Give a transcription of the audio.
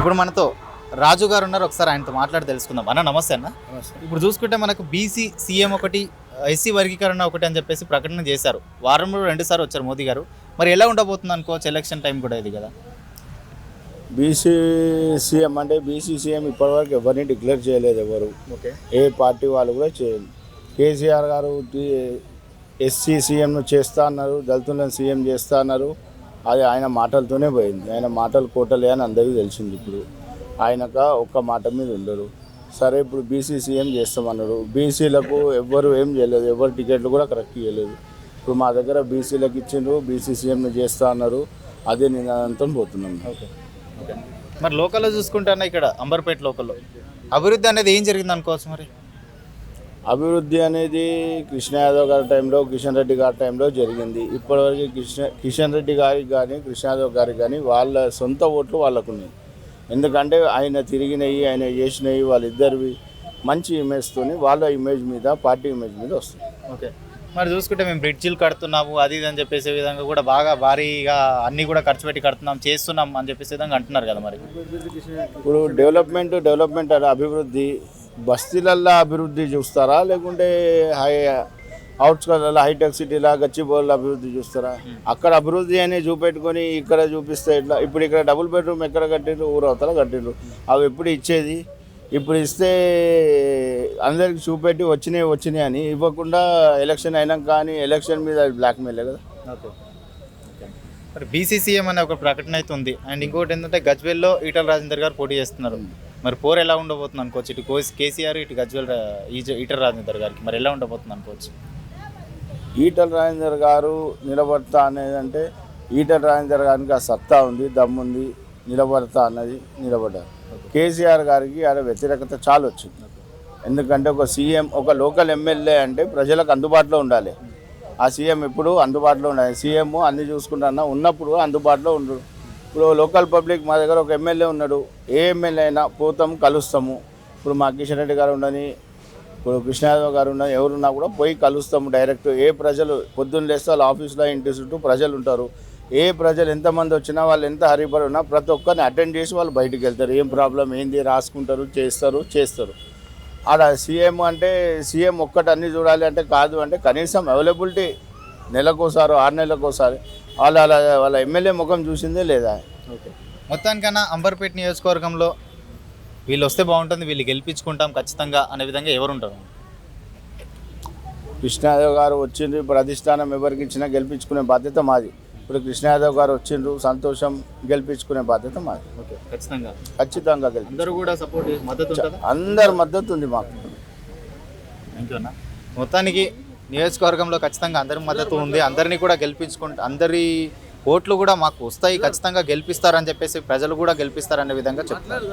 ఇప్పుడు మనతో రాజు గారు ఉన్నారు. ఒకసారి ఆయనతో మాట్లాడి తెలుసుకుందాం. అన్న నమస్తే అన్న. ఇప్పుడు చూసుకుంటే మనకు బీసీ సీఎం ఒకటి ఎస్సీ వర్గీకరణ ఒకటి అని చెప్పేసి ప్రకటన చేశారు. వారంలో రెండు సార్లు వచ్చారు మోదీ గారు. మరి ఎలా ఉండబోతుంది అనుకోవచ్చు ఎలక్షన్ టైం కూడా ఇది కదా. బీసీ సీఎం అంటే బీసీ సీఎం ఇప్పటివరకు ఎవరిని డిక్లేర్ చేయలేదు ఎవరు. ఓకే. ఏ పార్టీ వాళ్ళు కూడా చేయలేదు. కేసీఆర్ గారు ఎస్సీ సీఎంను చేస్తా అన్నారు. దళితులను సీఎం చేస్తా అన్నారు. అది ఆయన మాటలతోనే పోయింది. ఆయన మాటలు కోటలే అని అందరికీ తెలిసింది ఇప్పుడు. ఆయనక ఒక్క మాట మీద ఉండరు. సరే ఇప్పుడు బీసీ సీఎం చేస్తామన్నాడు. బీసీలకు ఎవ్వరు ఏం చేయలేదు. ఎవరు టికెట్లు కూడా కరెక్ట్ చేయలేదు ఇప్పుడు మా దగ్గర బీసీలకు ఇచ్చిండ్రు బీసీ సీఎంను చేస్తా అన్నారు. అదే నినాదంతో పోతున్నాం ఓకే. ఓకే. మరి లోకల్లో చూసుకుంటే ఇక్కడ అంబర్పేట లోకల్లో? అభివృద్ధి అనేది ఏం జరిగింది అనుకోవచ్చు మరి? అభివృద్ధి అనేది కృష్ణ యాదవ్ గారి టైంలో కిషన్ రెడ్డి గారి టైంలో జరిగింది. ఇప్పటివరకు కృష్ణ కిషన్ రెడ్డి గారికి కానీ కృష్ణ యాదవ్ గారికి కానీ వాళ్ళ సొంత ఓట్లు వాళ్ళకు ఉన్నాయి ఎందుకంటే ఆయన తిరిగినవి ఆయన చేసినవి వాళ్ళిద్దరివి మంచి ఇమేజ్తోని వాళ్ళ ఇమేజ్ మీద పార్టీ ఇమేజ్ మీద వస్తుంది ఓకే. మరి చూసుకుంటే మేము బ్రిడ్జిలు కడుతున్నాము అది ఇది అని చెప్పేసే విధంగా కూడా బాగా భారీగా అన్నీ కూడా ఖర్చు పెట్టి కడుతున్నాం చేస్తున్నాం అని చెప్పేసి విధంగా అంటున్నారు కదా మరి. ఇప్పుడు డెవలప్మెంట్ డెవలప్మెంట్ అభివృద్ధి బస్తీలల్లో అభివృద్ధి చూస్తారా? లేకుంటే హై అవుట్స్కట్లలో హైటెక్ సిటీలా గచ్చిబౌల్లో అభివృద్ధి చూస్తారా? అక్కడ అభివృద్ధి అని చూపెట్టుకొని ఇక్కడ చూపిస్తే ఎట్లా? ఇప్పుడు ఇక్కడ డబుల్ బెడ్రూమ్ ఎక్కడ కట్టిండ్రు ఊరు అవతల కట్టిండ్రు అవి ఎప్పుడు ఇచ్చేది? ఇప్పుడు ఇస్తే అందరికి చూపెట్టి వచ్చినాయి వచ్చినాయి అని ఇవ్వకుండా ఎలక్షన్ అయినాక కానీ ఎలక్షన్ మీద బ్లాక్మెయిల్ కదా. బీసీసీఎం అనే ఒక ప్రకటన అయితే ఉంది. అండ్ ఇంకోటి ఏంటంటే గజ్వేల్లో ఈటల రాజేందర్ గారు పోటీ చేస్తున్నారు. మరి పోర్ ఎలా ఉండబోతుంది అనుకోవచ్చు? ఇటు కోస్ కేసీఆర్ ఇటు గజ్వేల్ ఈటల రాజేందర్ గారికి మరి ఎలా ఉండబోతుంది అనుకోవచ్చు? ఈటల రాజేందర్ గారు నిలబడతా అనేది అంటే ఈటల రాజేందర్ గారికి ఆ సత్తా ఉంది దమ్ముంది నిలబడతా అన్నది నిలబడ్డారు. కేసీఆర్ గారికి ఆడ వ్యతిరేకత చాలా వచ్చింది. ఎందుకంటే ఒక సీఎం ఒక లోకల్ ఎమ్మెల్యే అంటే ప్రజలకు అందుబాటులో ఉండాలి. ఆ సీఎం ఎప్పుడు అందుబాటులో ఉండాలి. సీఎం అన్ని చూసుకుంటున్నా ఉన్నప్పుడు అందుబాటులో ఉండడు ఇప్పుడు లోకల్ పబ్లిక్ మా దగ్గర ఒక ఎమ్మెల్యే ఉన్నాడు. ఏ ఎమ్మెల్యే అయినా పోతాము కలుస్తాము. ఇప్పుడు మా కిషన్ రెడ్డి గారు ఉండని ఇప్పుడు కృష్ణయాదవ్ గారు ఉన్న ఎవరున్నా కూడా పోయి కలుస్తాము డైరెక్ట్. ఏ ప్రజలు పొద్దున్న లేస్తే వాళ్ళ ఆఫీస్లో ఇంటి చుట్టూ ప్రజలు ఉంటారు. ఏ ప్రజలు ఎంతమంది వచ్చినా వాళ్ళు ఎంత హరిపడి ఉన్నా ప్రతి ఒక్కరిని అటెండ్ చేసి వాళ్ళు బయటికి వెళ్తారు. ఏం ప్రాబ్లం ఏంది రాసుకుంటారు చేస్తారు చేస్తారు. ఆడ సీఎం అంటే సీఎం ఒక్కటి అన్నీ చూడాలి అంటే కాదు అంటే కనీసం అవైలబిలిటీ నెలకోసారి ఆరు నెలలకోసారి వాళ్ళ వాళ్ళ వాళ్ళ ఎమ్మెల్యే ముఖం చూసిందే లేదా? ఓకే. మొత్తానికన్నా అంబర్పేట నియోజకవర్గంలో వీళ్ళు వస్తే బాగుంటుంది వీళ్ళు గెలిపించుకుంటాం ఖచ్చితంగా అనే విధంగా ఎవరు ఉంటారు కృష్ణయాదవ్ గారు వచ్చిండ్రు ఇప్పుడు అధిష్టానం ఎవరికి ఇచ్చినా గెలిపించుకునే బాధ్యత మాది. ఇప్పుడు కృష్ణయాదవ్ గారు వచ్చిండ్రు సంతోషం గెలిపించుకునే బాధ్యత మాది. ఓకే. ఖచ్చితంగా. ఖచ్చితంగా గెలిపి అందరూ కూడా సపోర్ట్ మద్దతు అందరి మద్దతు ఉంది మాకు. మొత్తానికి నియోజకవర్గంలో ఖచ్చితంగా అందరి మద్దతు ఉంది. అందరినీ కూడా గెలిపించుకుంటూ అందరి ఓట్లు కూడా మాకు వస్తాయి. ఖచ్చితంగా గెలిపిస్తారని చెప్పేసి ప్రజలు కూడా గెలిపిస్తారనే విధంగా చెప్తారు